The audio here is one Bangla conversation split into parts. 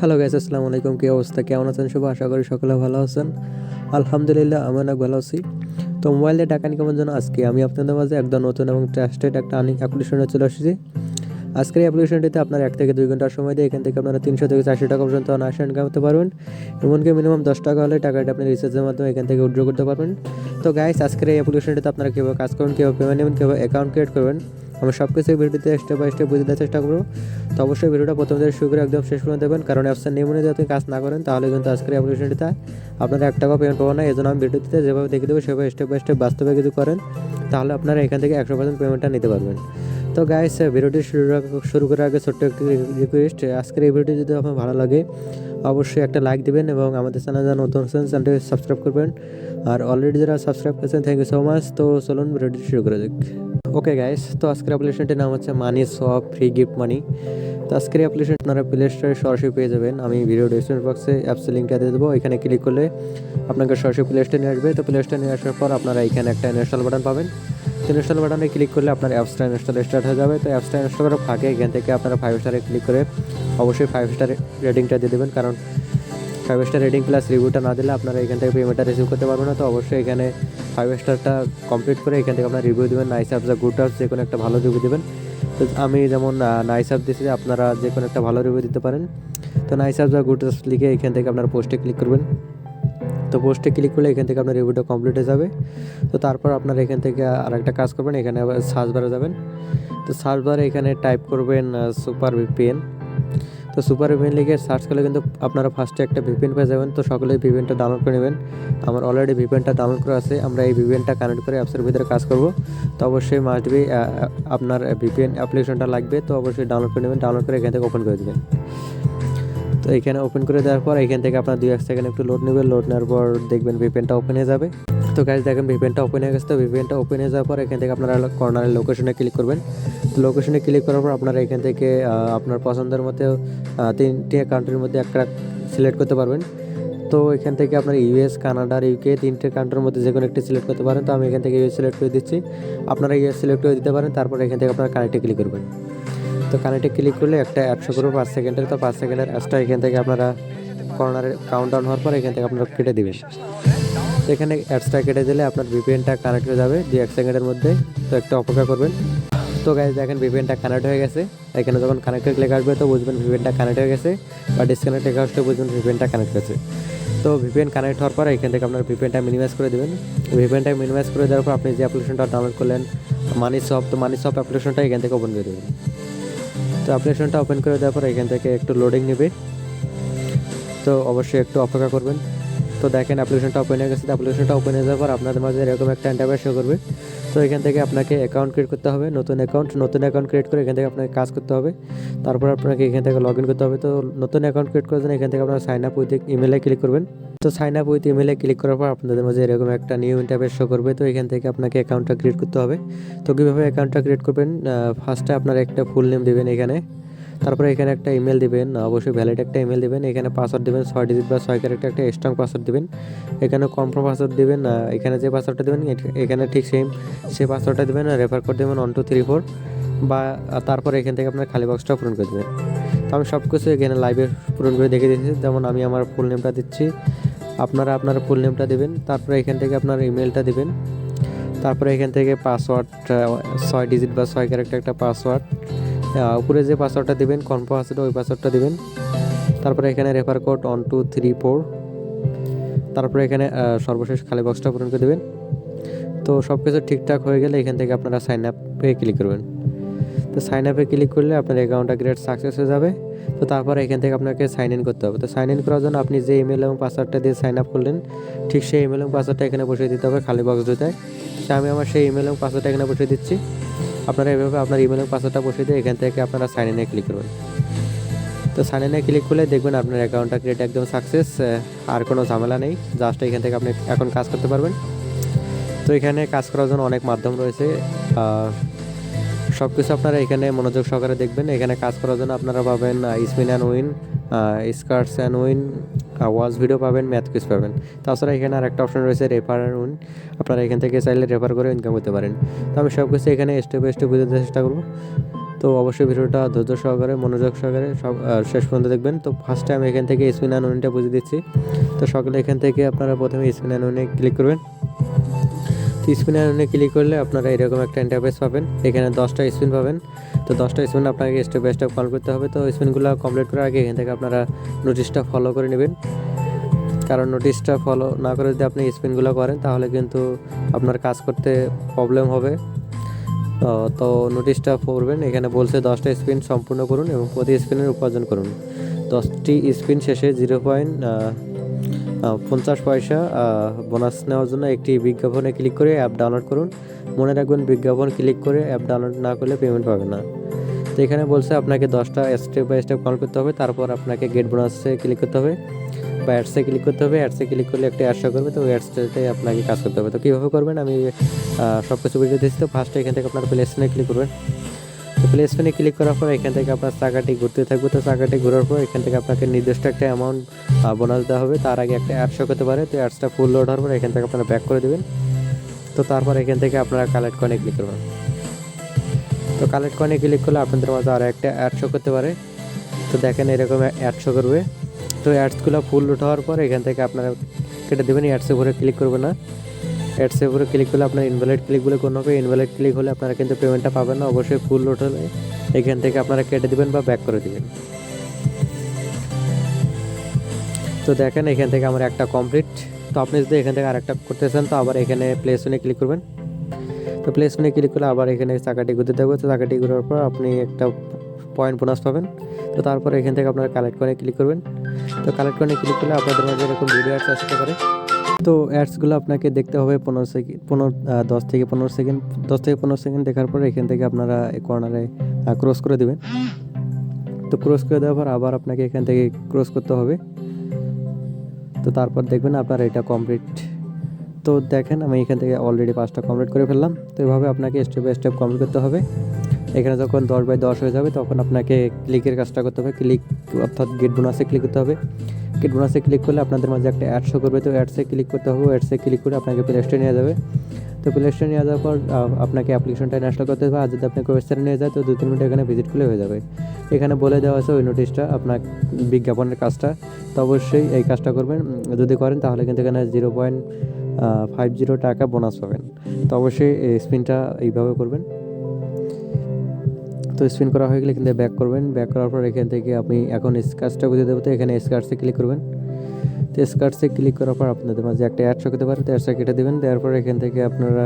হ্যালো গাইস আসসালামু আলাইকুম কী অবস্থা? কেমন আছেন? সবাই আশা করি সকলে ভালো আছেন। আলহামদুলিল্লাহ, আমি অনেক ভালো আছি। তো মোবাইল দিয়ে টাকা ইনকামের জন্য আজকে আমি আপনাদের মাঝে একদম নতুন এবং ট্রাস্টেড একটা আর্নিং অ্যাপ্লিকেশনে চলে এসেছি আজকের অ্যাপ্লিকেশনটিতে আপনার এক থেকে দুই ঘণ্টার সময় দিয়ে এখান থেকে আপনারা তিনশো থেকে চারশো টাকা পর্যন্ত অনায়াসে ইনকাম করতে পারবেন। এমনকি মিনিমাম দশ টাকা হলে টাকাটা আপনি রিচার্জের মাধ্যমে এখান থেকে উইড্রো করতে পারবেন। তো গাইস আজকের এই অ্যাপ্লিকেশনটিতে আপনারা কীভাবে কাজ করবেন, কীভাবে পেমেন্ট নেবেন, কীভাবে অ্যাকাউন্ট ক্রিয়েট করবেন আমি সব কিছু ভিডিওতে স্টেপ বাই স্টেপ বুঝে দেওয়ার চেষ্টা করব। তো অবশ্যই ভিডিওটা প্রথম থেকে শুরু করে একদম শেষ পর্যন্ত দেবেন কারণ অ্যাপসের নিয়ম অনুযায়ী আপনি কাজ না করেন, তাহলে কিন্তু আজকের অ্যাপ্লিকেশনটিতে আপনারা এক টাকা পেমেন্ট পাবেন না। এই জন্য আমি ভিডিওতে যেভাবে দেখে দেবো, সেভাবে স্টেপ বাই স্টেপ বাস্তবে কিছু করেন, তাহলে আপনারা এখান থেকে একশো পার্সেন্ট পেমেন্টটা নিতে পারবেন। তো গাইস ভিডিওটি শুরু শুরু করার আগে ছোট্ট একটি রিকোয়েস্ট আজকের এই ভিডিওটি যদি আপনার ভালো লাগে, অবশ্যই একটা লাইক দিবেন এবং আমাদের চ্যানেল যারা নতুন আছেন চ্যানেলটি সাবস্ক্রাইব করবেন। আর অলরেডি যারা সাবস্ক্রাইব করেছেন থ্যাংক ইউ সো মাচ তো চলুন ভিডিওটি শুরু করে যাক। ওকে গাইস তো আজকের অ্যাপ্লিকেশনটির নাম হচ্ছে money shop free gift money তো আজকের অ্যাপ্লিকেশন আপনারা প্লে স্টোরে সরাসরি পেয়ে যাবেন। আমি ভিডিও ডিসক্রিপশন বক্সে অ্যাপসের লিঙ্কটা দিয়ে দেবো। এখানে ক্লিক করলে আপনাকে সরাসরি প্লে স্টোরে নিয়ে আসবে। তো প্লে স্টোরে নিয়ে আসার পর আপনারা এখানে একটা ইনস্টল বাটন পাবেন। তো ইনস্টল বাটনে ক্লিক করলে আপনার অ্যাপসটা ইনস্টল স্টার্ট হয়ে যাবে। তো অ্যাপসটা ইনস্টল করার ফাঁকে এখান থেকে আপনারা ফাইভ স্টারে ক্লিক করে অবশ্যই ফাইভ স্টার রেটিংটা দিয়ে দেবেন। কারণ ফাইভ স্টার রেটিং প্লাস রিভিউটা না দিলে আপনারা এখান থেকে পেমেন্টটা রিসিভ করতে পারবেন না। তো অবশ্যই এখানে ফাইভ স্টারটা কমপ্লিট করে এখান থেকে আপনারা রিভিউ দেবেন। নাইস অ্যাপ যা গুড অ্যাপস যে কোনো একটা ভালো রিভিউ দেবেন। তো আমি যেমন নাইস অ্যাপ দিচ্ছি আপনারা যে কোনো একটা ভালো রিভিউ দিতে পারেন। তো নাইস অ্যাপ যা গুড অ্যাপস লিখে এখান থেকে আপনারা পোস্টে ক্লিক করবেন। তো পোস্টে ক্লিক করলে এখান থেকে আপনার রিভিউটা কমপ্লিট হয়ে যাবে। তো তারপর আপনারা এখান থেকে আর একটা কাজ করবেন, এখানে আবার সার্চ বারে যাবেন। তো সার্চ বারে এখানে টাইপ করবেন সুপার ভিপিএন তো সুপার ভিপিএন লিখে সার্চ করলে কিন্তু আপনারা ফার্স্টে একটা ভিপিএন পেয়ে যাবেন। তো সকলেই ভিপিএনটা ডাউনলোড করে নেবেন। আমার অলরেডি ভিপিএনটা ডাউনলোড করা আছে। আমরা এই ভিপিএনটা কানেক্ট করে অ্যাপসের ভিতরে কাজ করব। তো অবশ্যই মাস্ট বি আপনার ভিপিএন অ্যাপ্লিকেশনটা লাগবে। তো অবশ্যই ডাউনলোড করে নেবেন। ডাউনলোড করে এখান থেকে ওপেন করে দেবেন। তো এখানে ওপেন করে দেওয়ার পর এখান থেকে আপনার দুই এক সেকেন্ড একটু লোড নেবেন লোড নেওয়ার পর দেখবেন ভিপেনটা ওপেন হয়ে যাবে। তো গাইজ দেখেন ভিপেনটা ওপেন হয়ে গেছে তো ভিপেনটা ওপেন হয়ে যাওয়ার পর এখান থেকে আপনারা কর্নারের লোকেশনে ক্লিক করবেন। তো লোকেশনে ক্লিক করার পর আপনারা এখান থেকে আপনার পছন্দের আহ, তিনটে কান্ট্রির মধ্যে একটা সিলেক্ট করতে পারবেন। তো এখান থেকে আপনার ইউএস কানাডা ইউকে তিনটে কান্ট্রির মধ্যে যে কোনো একটি সিলেক্ট করতে পারেন। তো আমি এখান থেকে ইউএস সিলেক্ট করে দিচ্ছি। আপনারা ইউএস সিলেক্ট করে দিতে পারেন তারপর এখান থেকে আপনারা কানেক্টে ক্লিক করবেন। তো কানেক্টে ক্লিক করলে একটা একশো করে পাঁচ সেকেন্ডের, তো পাঁচ সেকেন্ডের অ্যাপসটা এখান থেকে আপনারা কর্নারে কাউন্ট ডাউন হওয়ার পর এখান থেকে আপনারা কেটে দিবেন। এখানে অ্যাপসটা কেটে দিলে আপনার ভিপিএনটা কানেক্ট হয়ে যাবে দু এক সেকেন্ডের মধ্যে তো একটা অপেক্ষা করবেন। তো গাইজ দেখেন ভিপিএনটা কানেক্ট হয়ে গেছে। এখানে যখন কানেক্টেড লেখা আসবে তো বুঝবেন ভিপিএনটা কানেক্ট হয়ে গেছে বা ডিসকানেক্ট লেখা আসলে বুঝবেন ভিপিএনটা কানেক্ট হয়েছে। তো ভিপিএন কানেক্ট হওয়ার পর এখান থেকে আপনার ভিপিএনটা মিনিমাইজ করে দেবেন। ভিপিএনটা মিনিমাইজ করে দেওয়ার পর আপনি যে অ্যাপ্লিকেশনটা ডাউনলোড করলেন মানি শপ তো মানি শপ অ্যাপ্লিকেশনটা এখান থেকে ওপেন করে দেবেন। তো অ্যাপ্লিকেশনটা ওপেন করে দেওয়ার পর এখান থেকে একটু লোডিং নেবে। তো অবশ্যই একটু অপেক্ষা করবেন। তো দেখেন অ্যাপ্লিকেশনটা ওপেন হয়ে গেছে। অ্যাপ্লিকেশনটা ওপেন হয়ে যাওয়ার পর আপনাদের মাঝে এরকম একটা ইন্টারভিউ শো করবে। তো এখান থেকে আপনাকে অ্যাকাউন্ট ক্রিয়েট করতে হবে, নতুন অ্যাকাউন্ট নতুন অ্যাকাউন্ট ক্রিয়েট করে এখান থেকে আপনাকে কাজ করতে হবে। তারপর আপনাকে এখান থেকে লগ ইন করতে হবে। তো নতুন অ্যাকাউন্ট ক্রিয়েট করার জন্য এখান থেকে আপনার সাইন আপ উইথ ইমেলে ক্লিক করবেন। তো সাইন আপ উইথ ইমেলে ক্লিক করার পর আপনাদের মাঝে এরকম একটা নিউ ইন্টারভিউ শো করবে। তো এখান থেকে আপনাকে অ্যাকাউন্টটা ক্রিয়েট করতে হবে। তো কীভাবে অ্যাকাউন্টটা ক্রিয়েট করবেন? ফার্স্টে আপনার একটা ফুল নেম দেবেন এখানে। তারপরে এখানে একটা ইমেল দিবেন অবশ্যই ভ্যালিড একটা ইমেল দিবেন, এখানে পাসওয়ার্ড দিবেন, ছয় ডিজিট বা ছয় ক্যারেক্টার একটা স্ট্রং পাসওয়ার্ড দিবেন, এখানে কনফার্ম পাসওয়ার্ড দিবেন এখানে যে পাসওয়ার্ডটা দেবেন এখানে ঠিক সেম সে পাসওয়ার্ডটা দেবেন রেফার করে দেবেন ওয়ান টু থ্রি ফোর বা তারপরে এখান থেকে আপনার খালি বক্সটা পূরণ করে দেবেন। তো আমি সব কিছু এখানে লাইভে পূরণ করে দেখে দিচ্ছি যেমন আমি আমার ফুল নেমটা দিচ্ছি, আপনারা আপনার ফুল নেমটা দেবেন, তারপরে এখান থেকে আপনার ইমেলটা দিবেন, তারপরে এখান থেকে পাসওয়ার্ড ছয় ডিজিট বা ছয় ক্যারেক্টার একটা পাসওয়ার্ড উপরে যে পাসওয়ার্ডটা দেবেন কনফার্ম পাসওয়ার্ড ওই পাসওয়ার্ডটা দেবেন। তারপরে এখানে refer code one two three four তারপরে এখানে সর্বশেষ খালি বক্সটা পূরণ করে দেবেন। তো সব কিছু ঠিকঠাক হয়ে গেলে এখান থেকে আপনারা সাইন আপে ক্লিক করবেন। তো সাইন আপে ক্লিক করলে আপনার অ্যাকাউন্টটা গ্রেড সাকসেস হয়ে যাবে। তো তারপরে এখান থেকে আপনাকে সাইন ইন করতে হবে। তো সাইন ইন করার জন্য আপনি যে ইমেল এবং পাসওয়ার্ডটা দিয়ে সাইন আপ করলেন, ঠিক সেই ইমেল এবং পাসওয়ার্ডটা এখানে বসিয়ে দিতে হবে খালি বক্স দুটায় তো আমি আমার সেই ইমেল এবং পাসওয়ার্ডটা এখানে বসিয়ে দিচ্ছি। আপনারা এভাবে আপনার ইমেল এবং পাসওয়ার্ডটা বসিয়ে দিয়ে এখান থেকে আপনারা সাইন ইনে ক্লিক করবেন। তো সাইন ইনে ক্লিক করলে দেখবেন আপনার অ্যাকাউন্টটা ক্রিয়েট একদম সাকসেস আর কোনো ঝামেলা নেই। জাস্ট এখান থেকে আপনি এখন কাজ করতে পারবেন। তো এখানে কাজ করার জন্য অনেক মাধ্যম রয়েছে। সব কিছু আপনারা এখানে মনোযোগ সহকারে দেখবেন। এখানে কাজ করার জন্য আপনারা পাবেন spin and win scratch and win watch video পাবেন, ম্যাথ কুইজ পাবেন। তাছাড়া এখানে আর একটা অপশন রয়েছে রেফার অ্যান্ড উইন আপনারা এখান থেকে চাইলে রেফার করে ইনকাম করতে পারেন। তো আমি সব কিছু এখানে স্টেপ বাই স্টেপ বুঝতে চেষ্টা করব। তো অবশ্যই ভিডিওটা ধৈর্য সহকারে, মনোযোগ সহকারে সব শেষ পর্যন্ত দেখবেন। তো ফার্স্টে আমি এখান থেকে স্পিন অ্যান্ড উইনটা বুঝে দিচ্ছি। তো সকলে এখান থেকে আপনারা প্রথমে স্পিন অ্যানুনে ক্লিক করবেন। স্পিন অ্যানুনে ক্লিক করলে আপনারা এরকম একটা ইন্টারফেস পাবেন। এখানে দশটা স্পিন পাবেন। তো দশটা স্পিন আপনাকে স্টেপ বাই স্টেপ কল করতে হবে। তো স্পিনগুলো কমপ্লিট করার আগে এখান থেকে আপনারা নোটিশটা ফলো করে নেবেন। কারণ নোটিশটা ফলো না করে যদি আপনি স্পিনগুলো করেন, তাহলে কিন্তু আপনার কাজ করতে প্রবলেম হবে। তো নোটিশটা পড়বেন। এখানে বলছে দশটা স্পিন সম্পূর্ণ করুন এবং প্রতি স্পিনের উপার্জন করুন। দশটি স্পিন শেষে জিরো পয়েন্ট পঞ্চাশ পয়সা বোনাস নেওয়ার জন্য একটি বিজ্ঞাপনে ক্লিক করে অ্যাপ ডাউনলোড করুন। মনে রাখবেন বিজ্ঞাপন ক্লিক করে অ্যাপ ডাউনলোড না করলে পেমেন্ট পাবে না। তো এখানে বলছে আপনাকে দশটা স্টেপ বাই স্টেপ কল করতে হবে, তারপর আপনাকে গেট বোনাসে ক্লিক করতে হবে, বা অ্যাডসে ক্লিক করতে হবে। অ্যাডসে ক্লিক করলে একটা অ্যাড শো করবে, তো অ্যাডসটাতে আপনাকে কাজ করতে হবে। তো কীভাবে করবেন? আমি সব কিছু ভিডিও দিচ্ছি তো ফার্স্টে এখান থেকে আপনার প্লে স্টোনে ক্লিক করবেন। তো প্লে স্টোনে ক্লিক করার পর এখান থেকে আপনার চাকাটি ঘুরতে থাকবে। তো চাকাটি ঘোরার পর এখান থেকে আপনাকে নির্দিষ্ট একটা অ্যামাউন্ট বোনাস দেওয়া হবে। তার আগে একটা শো করতে পারে। তো অ্যাডসটা ফুল লোড হওয়ার পর এখান থেকে আপনারা ব্যাক করে দেবেন। তো তারপর এখান থেকে আপনারা কালেক্ট কয়েনে ক্লিক করবেন। তো কালেক্ট কয়েনে ক্লিক করলে আপনাদের মাঝে আরও একটা অ্যাড শো করতে পারে। তো দেখেন এরকম অ্যাড শো করবে। তো অ্যাডসগুলো ফুল লোড হওয়ার পর এখান থেকে আপনারা কেটে দেবেন। অ্যাডসে উপরে ক্লিক করবে না। অ্যাডসে উপরে ক্লিক করলে আপনার ইনভ্যালিড ক্লিকগুলো কোনো হবে। ইনভ্যালিড ক্লিক হলে আপনারা কিন্তু পেমেন্টটা পাবেন না। অবশ্যই ফুল লোড হলে এখান থেকে আপনারা কেটে দিবেন বা ব্যাক করে দিবেন। তো দেখেন এখান থেকে আমার একটা কমপ্লিট তো আপনি যদি এখান থেকে আরেকটা করতে চান, তো আবার এখানে প্লে স্টোনে ক্লিক করবেন। তো প্লে স্টোনে ক্লিক করলে আবার এখানে চাকাটি ঘুরতে থাকবে। তো চাকাটি ঘোরার পর আপনি একটা পয়েন্ট বোনাস পাবেন। তো তারপর এখান থেকে আপনারা কালেক্ট করে ক্লিক করবেন। তো কালেক্ট করে ক্লিক করলে আপনাদের মাঝে এরকম ভিডিও আসতে পারে। তো অ্যাডসগুলো আপনাকে দেখতে হবে পনেরো সেকেন্ড পনেরো দশ থেকে পনেরো সেকেন্ড, দশ থেকে পনেরো সেকেন্ড দেখার পরে এখান থেকে আপনারা কর্নারে ক্রস করে দেবেন। তো ক্রস করে দেওয়ার পর আবার আপনাকে এখান থেকে ক্রস করতে হবে। তো তারপর দেখবেন আপনার এটা কমপ্লিট তো দেখেন আমি এখান থেকে অলরেডি পাঁচটা কমপ্লিট করে ফেললাম। তো এভাবে আপনাকে স্টেপ বাই স্টেপ কমপ্লিট করতে হবে। এখানে যখন দশ বাই দশ হয়ে যাবে তখন আপনাকে ক্লিকের কাজটা করতে হবে। ক্লিক অর্থাৎ গেট বোনাসে ক্লিক করতে হবে। গেট বোনাসে ক্লিক করলে আপনাদের মাঝে একটা অ্যাড শো করবে। তো অ্যাডসে ক্লিক করতে হবে অ্যাডসে ক্লিক করে আপনাকে প্লে স্টোরে নিয়ে যাবে। তো প্লে স্টোরে নিয়ে যাওয়ার পর আপনাকে অ্যাপ্লিকেশনটা ইনস্টল করতে হবে। আর যদি আপনি ওয়েবসাইটে নিয়ে যায়, তো দু তিন মিনিট এখানে ভিজিট করলে হয়ে যাবে। এখানে বলে দেওয়া আছে ওই নোটিশটা আপনার বিজ্ঞাপনের কাজটা। তো অবশ্যই এই কাজটা করবেন। যদি করেন, তাহলে কিন্তু এখানে জিরো পয়েন্ট ফাইভ জিরো টাকা বোনাস পাবেন। তো অবশ্যই এই স্পিনটা এইভাবে করবেন। তো স্পিন করা হয়ে গেলে কিন্তু ব্যাক করবেন। ব্যাক করার পর এখান থেকে আপনি এখন স্কার্টসটা বুঝে দেবো তো এখানে স্কার্টসে ক্লিক করবেন। তো স্কার্টসে ক্লিক করার পর আপনাদের মাঝে একটা অ্যাড শো করতে পারে, তো অ্যাডসটা কেটে দেবেন। দেওয়ার পর এখান থেকে আপনারা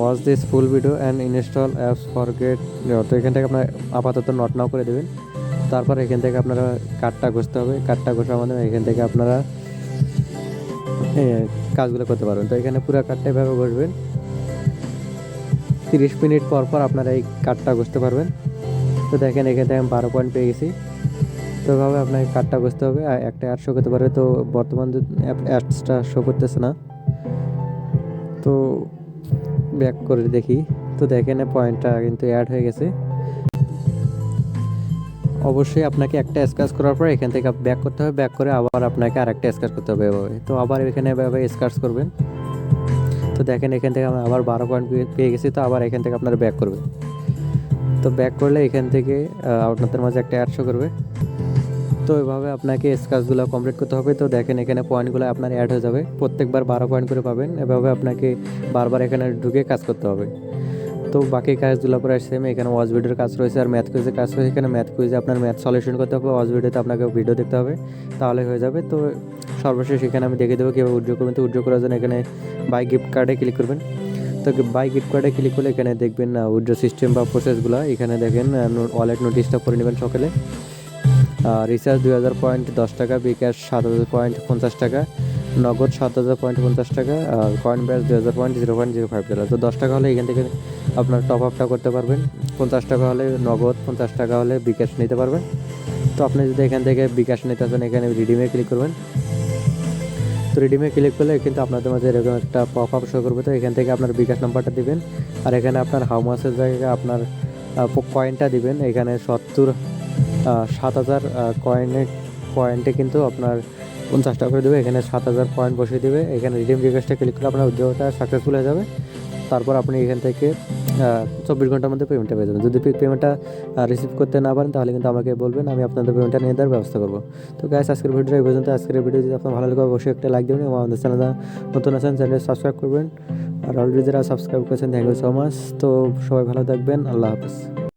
watch this full video and install apps for get তো এখান থেকে আপনার আপাতত নট নাও করে দেবেন। তারপর এখান থেকে আপনারা কার্ডটা ঘষতে হবে। কার্ডটা ঘষার মাধ্যমে এখান থেকে আপনারা কাজগুলো করতে পারবেন। তো এখানে পুরো কার্ডটা এভাবে ঘষবেন। তিরিশ মিনিট পর পর আপনারা এই কার্ডটা ঘষতে পারবেন। তো দেখেন, এখান থেকে আমি বারো পয়েন্ট পেয়ে গেছি। তো এভাবে আপনাকে কার্ডটা ঘষতে হবে। একটা অ্যাড শো করতে পারবে। তো বর্তমান অ্যাডসটা শো করতেছে না। তো ব্যাক করে দেখি। তো দেখেন পয়েন্টটা কিন্তু অ্যাড হয়ে গেছে। অবশ্যই আপনাকে একটা স্ক্র্যাচ করার পর এখান থেকে ব্যাক করতে হবে। ব্যাক করে আবার আপনাকে আরেকটা স্ক্র্যাচ করতে হবে এভাবে। তো আবার এখানে এভাবে স্ক্র্যাচ করবেন। তো দেখেন এখান থেকে আমি আবার বারো পয়েন্ট পেয়ে গেছি, তো আবার এখান থেকে আপনারা ব্যাক করবে। তো ব্যাক করলে এখান থেকে আপনাদের মাঝে একটা অ্যাড শো করবে। তো এভাবে আপনাকে স্কাচগুলো কমপ্লিট করতে হবে। তো দেখেন এখানে পয়েন্টগুলো আপনার অ্যাড হয়ে যাবে। প্রত্যেকবার বারো পয়েন্ট করে পাবেন। এভাবে আপনাকে বারবার এখানে ঢুকে কাজ করতে হবে। তো বাকি কাজগুলো প্রায় সেম এখানে ওয়াচ ভিডিওর কাজ রয়েছে আর ম্যাথ কুইজের কাজ রয়েছে। এখানে ম্যাথ কুইজে আপনার ম্যাথ সলিউশন করতে হবে ওয়াচ ভিডিওতে আপনাকে ভিডিও দেখতে হবে, তাহলে হয়ে যাবে। তো সর্বশেষ এখানে আমি দেখে দেবো কীভাবে উজ্জ্বল করবেন। তো উজ্জ্বল করার জন্য এখানে বাই গিফট কার্ডে ক্লিক করবেন। তো বাই গিফট কার্ডে ক্লিক করলে এখানে দেখবেন উইড্রো সিস্টেম বা প্রসেসগুলো এখানে দেখেন ওয়ালেট নোটিশটা করে নেবেন সকালে। রিচার্জ দুই হাজার পয়েন্ট দশ টাকা বিকাশ সাত হাজার পয়েন্ট পঞ্চাশ টাকা। নগদ সাত হাজার পয়েন্ট পঞ্চাশ টাকা আর কয়েন ব্যাস দুই হাজার point zero point zero five dollar তো দশ টাকা হলে এখান থেকে আপনার টপ আপটা করতে পারবেন। পঞ্চাশ টাকা হলে নগদ, পঞ্চাশ টাকা হলে বিকাশ নিতে পারবেন। তো আপনি যদি এখান থেকে বিকাশ নিতে চান, এখানে রিডিমে ক্লিক করবেন। তো রিডিমে ক্লিক করলে কিন্তু আপনাদের মাঝে এরকম একটা পপ আপ শো করবে। তো এখান থেকে আপনার বিকাশ নাম্বারটা দিবেন। আর এখানে আপনার হাউ মাসের জায়গায় আপনার কয়েনটা দিবেন। এখানে সত্তর সাত হাজার কয়েনে পয়েন্টে কিন্তু আপনার পঞ্চাশ টাকা করে দেবে, এখানে সাত হাজার পয়েন্ট বসিয়ে দেবে। এখানে রিডিম রিকোয়েস্টে ক্লিক করলে আপনার উদ্যোগটা সাকসেসফুল হয়ে যাবে। তারপর আপনি এখান থেকে চব্বিশ ঘণ্টার মধ্যে পেমেন্টটা পেয়ে যাবেন। যদি পেমেন্টটা রিসিভ করতে না পারেন, তাহলে কিন্তু আমাকে বলবেন, আমি আপনাদের পেমেন্টটা নিয়ে দেওয়ার ব্যবস্থা করব। তো গ্যাস আজকের ভিডিওটা এই পর্যন্ত। আজকের ভিডিও যদি আপনার ভালো লাগে, অবশ্যই একটা লাইক দেবেন এবং আমাদের চ্যানেল নতুন আছেন চ্যানেল সাবস্ক্রাইব করবেন। আর অলরেডি যারা সাবস্ক্রাইব করেছেন থ্যাংক ইউ সো মাচ তো সবাই ভালো থাকবেন। আল্লাহ হাফিজ।